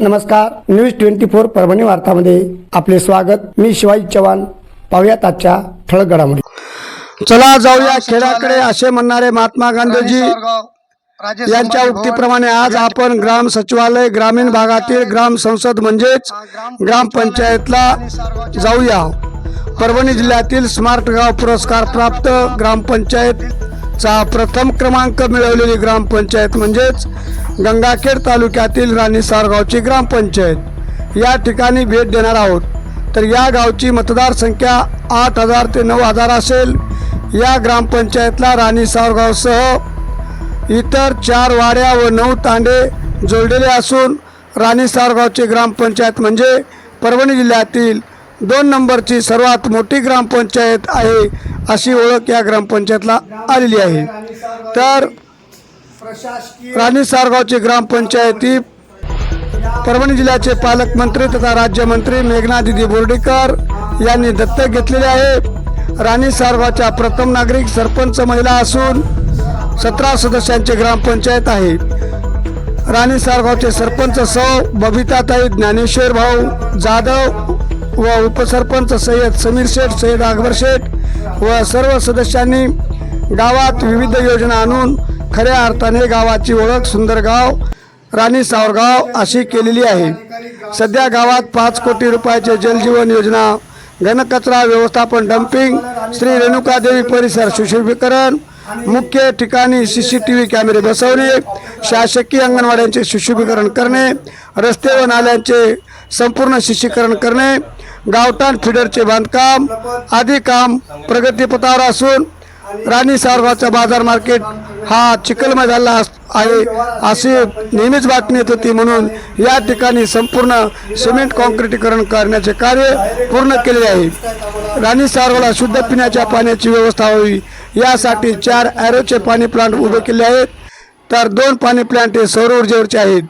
नमस्कार news twenty four Parbhani वार्तामध्ये आपले स्वागत. मी शिवाजी चव्हाण. पाहुयात आजच्या ठळक घडामोडी चला जाऊया खेळाकडे असे म्हणणारे महात्मा गांधीजी यांच्या उक्तीप्रमाणे आज आपण ग्राम सचिवालय ग्रामीण भागातील ग्राम संसद म्हणजेच ग्रामपंचायतला जाऊया. परभणी जिल्ह्यातील स्मार्ट गाव पुरस्कार प्राप्त चा प्रथम क्रमांक मिळवलेली ग्रामपंचायत म्हणजेच गंगाखेड तालुक्यातील राणी सारगावची ग्रामपंचायत. या ठिकाणी भेट देणार आहोत. तर या गावची मतदारसंख्या आठ हजार ते नऊ हजार असेल. या ग्रामपंचायतला राणी सारगावसह इतर चार वाड्या व नऊ तांडे जोडलेले असून राणी सारगावची ग्रामपंचायत म्हणजे परभणी जिल्ह्यातील दोन नंबरची सर्वात मोठी ग्रामपंचायत आहे. अशी ओळख या ग्रामपंचायतला आलेली आहे. तर राणी सारगावची ग्रामपंचायत ही परभणी जिल्ह्याचे पालकमंत्री तथा राज्यमंत्री मेघना दिदी बोर्डीकर यांनी दत्तक घेतलेले आहे. राणी सारगावच्या प्रथम नागरिक सरपंच महिला असून सतरा सदस्यांची ग्रामपंचायत आहे. राणी सारगावचे सरपंच सौ बबिताताई ज्ञानेश्वर भाऊ जाधव व उपसरपंच सय्यद समीर शेठ सय्यद अकबर शेठ व सर्व सदस्यांनी गावात विविध योजना आणून खऱ्या अर्थाने गावाची ओळख सुंदर गाव राणी सावरगाव अशी केलेली आहे. सध्या गावात पाच कोटी रुपयाचे जलजीवन योजना घनकचरा व्यवस्थापन डम्पिंग श्री रेणुकादेवी परिसर सुशोभीकरण मुख्य ठिकाणी सी सी टी व्ही कॅमेरे बसवणे शासकीय अंगणवाड्यांचे सुशोभीकरण करणे रस्ते व नाल्यांचे संपूर्ण शिशीकरण करणे गावठाण फिडरचे बांधकाम आदी काम प्रगतीपथावर असून राणी सारगावचा बाजार मार्केट हा चिखलमय झाला आहे अशी नेहमीच बातमी येत होती म्हणून या ठिकाणी संपूर्ण सिमेंट कॉन्क्रिटीकरण करण्याचे कार्य पूर्ण केले आहे. राणी सारवाला शुद्ध पिण्याच्या पाण्याची व्यवस्था व्हावी यासाठी चार ॲरोचे पाणी प्लांट उभे केले आहेत. तर दोन पाणी प्लांट हे सौर ऊर्जेवरचे आहेत.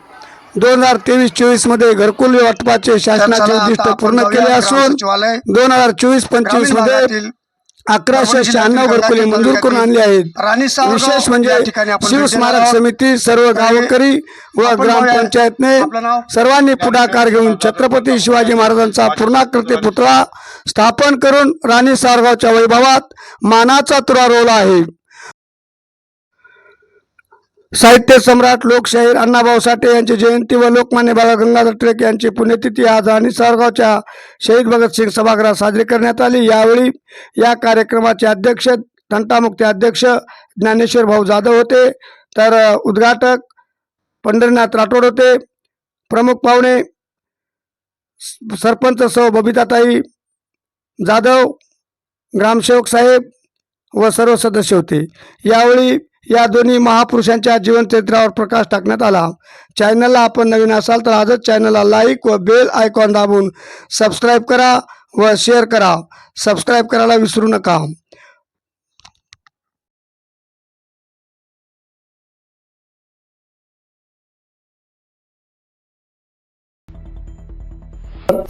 दोन हजार तेवीस चोवीसमध्ये घरकुल वाटपाचे शासनाचे उद्दिष्ट पूर्ण केले असून दोन हजार चोवीस पंचवीसमध्ये अकराशे शहाण्णव घरकुले मंजूर करून आणली आहेत. विशेष म्हणजे शिवस्मारक. समिती सर्व गावकरी व ग्रामपंचायतने? सर्वांनी पुढाकार घेऊन छत्रपती शिवाजी महाराजांचा पूर्णाकृती पुतळा. स्थापन करून राणी सारगावच्या वैभवात मानाचा तुरा रोवला आहे. साहित्य सम्राट लोकशाहीर अण्णाभाऊ साठे यांची जयंती व लोकमान्य बाळा गंगाधर टिळक यांची पुण्यतिथी आज आणि सारगावच्या शहीद भगतसिंग सभागृहात साजरी करण्यात आली. यावेळी या कार्यक्रमाचे अध्यक्ष तंटामुक्ती अध्यक्ष ज्ञानेश्वर भाऊ जाधव होते. तर उद्घाटक पंढरीनाथ राठोड होते. प्रमुख पाहुणे सरपंच सौ बबिताताई जाधव ग्रामसेवक साहेब व सर्व सदस्य होते. यावेळी या दोन्ही महापुरुषांच्या जीवनचरित्रावर प्रकाश टाकण्यात आला. चॅनलला आपण नवीन असाल तर आजच चॅनलला लाईक व बेल आयकॉन दाबून सबस्क्राईब करा व शेअर करा. सबस्क्राईब करायला विसरू नका.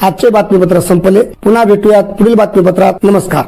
आजचे बातमीपत्र संपले. पुन्हा भेटूयात पुढील बातमीपत्रात. नमस्कार.